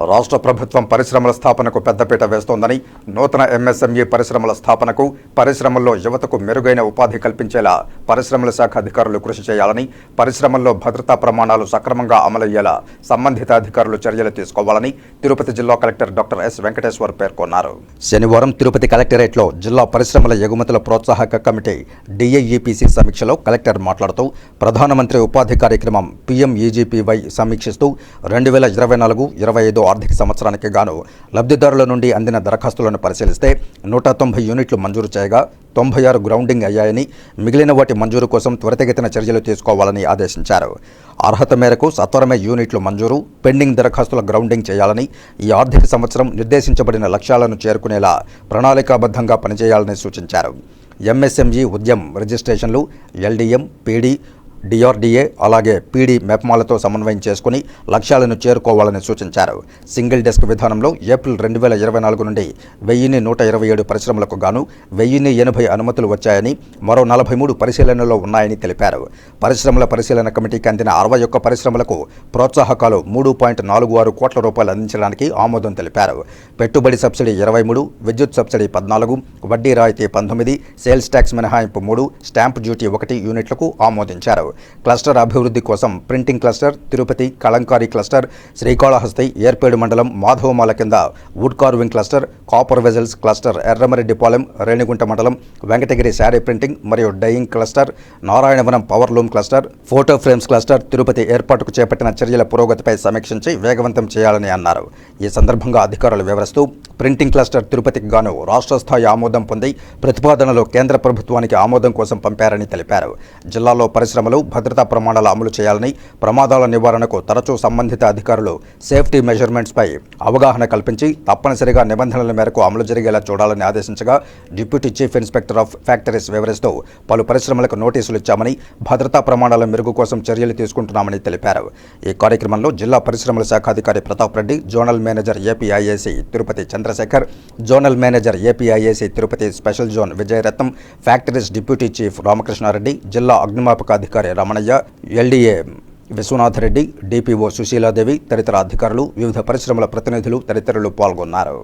రాష్ట్ర ప్రభుత్వం పరిశ్రమల స్థాపనకు పెద్దపీట వేస్తోందని నూతన ఎంఎస్ఎంఈ పరిశ్రమల స్థాపనకు పరిశ్రమల్లో యువతకు మెరుగైన ఉపాధి కల్పించేలా పరిశ్రమల శాఖ అధికారులు కృషి చేయాలని పరిశ్రమల్లో భద్రతా ప్రమాణాలు సక్రమంగా అమలయ్యేలా సంబంధిత అధికారులు చర్యలు తీసుకోవాలని తిరుపతి జిల్లా కలెక్టర్ డాక్టర్ ఎస్ వెంకటేశ్వర్ పేర్కొన్నారు. శనివారం తిరుపతి కలెక్టరేట్లో జిల్లా పరిశ్రమల ఎగుమతుల ప్రోత్సాహక కమిటీ డిఐఈపిసి సమీక్షలో కలెక్టర్ మాట్లాడుతూ ప్రధానమంత్రి ఉపాధి కార్యక్రమం పీఎంఈజీపీవై సమీక్షిస్తూ రెండు వేల ఇరవై నాలుగు ఇరవై ఐదు ఆర్థిక సంవత్సరానికి గాను లబ్ధిదారుల నుండి అందిన దరఖాస్తులను పరిశీలిస్తే నూట తొంభై యూనిట్లు మంజూరు చేయగా తొంభై ఆరు గ్రౌండింగ్ అయ్యాయని మిగిలిన వాటి మంజూరు కోసం త్వరితగతిన చర్యలు తీసుకోవాలని ఆదేశించారు. అర్హత మేరకు సత్వరమే యూనిట్లు మంజూరు పెండింగ్ దరఖాస్తుల గ్రౌండింగ్ చేయాలని ఈ ఆర్థిక సంవత్సరం నిర్దేశించబడిన లక్ష్యాలను చేరుకునేలా ప్రణాళికాబద్ధంగా పనిచేయాలని సూచించారు. ఎంఎస్ఎంజీ ఉద్యమ్ రిజిస్ట్రేషన్లు ఎల్డీఎం పీడీ డిఆర్డీఏ అలాగే పీడీ మెప్మాలతో సమన్వయం చేసుకుని లక్ష్యాలను చేరుకోవాలని సూచించారు. సింగిల్ డెస్క్ విధానంలో ఏప్రిల్ రెండు వేల ఇరవై నాలుగు నుండి వెయ్యిన్ని నూట ఇరవై ఏడు పరిశ్రమలకు గాను వెయ్యిన్ని ఎనభై అనుమతులు వచ్చాయని మరో నలభై మూడు పరిశీలనలో ఉన్నాయని తెలిపారు. పరిశ్రమల పరిశీలన కమిటీకి అందిన అరవై ఒక్క పరిశ్రమలకు ప్రోత్సాహకాలు మూడు పాయింట్ నాలుగు ఆరు కోట్ల రూపాయలు అందించడానికి ఆమోదం తెలిపారు. పెట్టుబడి సబ్సిడీ ఇరవై మూడు విద్యుత్ సబ్సిడీ పద్నాలుగు వడ్డీ రాయితీ పంతొమ్మిది సేల్స్ ట్యాక్స్ మినహాయింపు మూడు స్టాంప్ డ్యూటీ ఒకటి యూనిట్లకు ఆమోదించారు. క్లస్టర్ అభివృద్ధి కోసం printing cluster Tirupati Kalamkari cluster Srikalahasti Yerpedu మండలం మాధవమాల కింద wood carving cluster copper vessels cluster Yerramareddipalem Renigunta మండలం వెంకటగిరి శారీ ప్రింటింగ్ మరియు dyeing cluster Narayanavanam power loom cluster photo frames cluster Tirupati ఏర్పాటుకు చేపట్టిన చర్యల పురోగతిపై సమీక్షించి వేగవంతం చేయాలని అన్నారు. ఈ సందర్భంగా అధికారులు వివరిస్తూ ప్రింటింగ్ క్లస్టర్ తిరుపతికి గాను రాష్ట్ర స్థాయి ఆమోదం పొంది ప్రతిపాదనలు కేంద్ర ప్రభుత్వానికి ఆమోదం కోసం పంపారని తెలిపారు. జిల్లాలో పరిశ్రమలు భద్రతా ప్రమాణాలు అమలు చేయాలని ప్రమాదాల నివారణకు తరచూ సంబంధిత అధికారులు సేఫ్టీ మెజర్మెంట్స్పై అవగాహన కల్పించి తప్పనిసరిగా నిబంధనల మేరకు అమలు జరిగేలా చూడాలని ఆదేశించగా deputy chief inspector of factories వివరిస్తూ పలు పరిశ్రమలకు నోటీసులు ఇచ్చామని భద్రతా ప్రమాణాల మెరుగు కోసం చర్యలు తీసుకుంటున్నామని తెలిపారు. ఈ కార్యక్రమంలో జిల్లా పరిశ్రమల శాఖ అధికారి Pratap Reddy zonal manager APIIC Tirupati Chandra Chandrasekhar zonal manager APIIC Tirupati special zone Vijayaratnam factories deputy chief Ramakrishna Reddy జిల్లా అగ్నిమాపక అధికారి రమణయ్య ఎల్డీఏ విశ్వనాథరెడ్డి డిపిఓ సుశీలాదేవి తదితర అధికారులు వివిధ పరిశ్రమల ప్రతినిధులు తదితరులు పాల్గొన్నారు.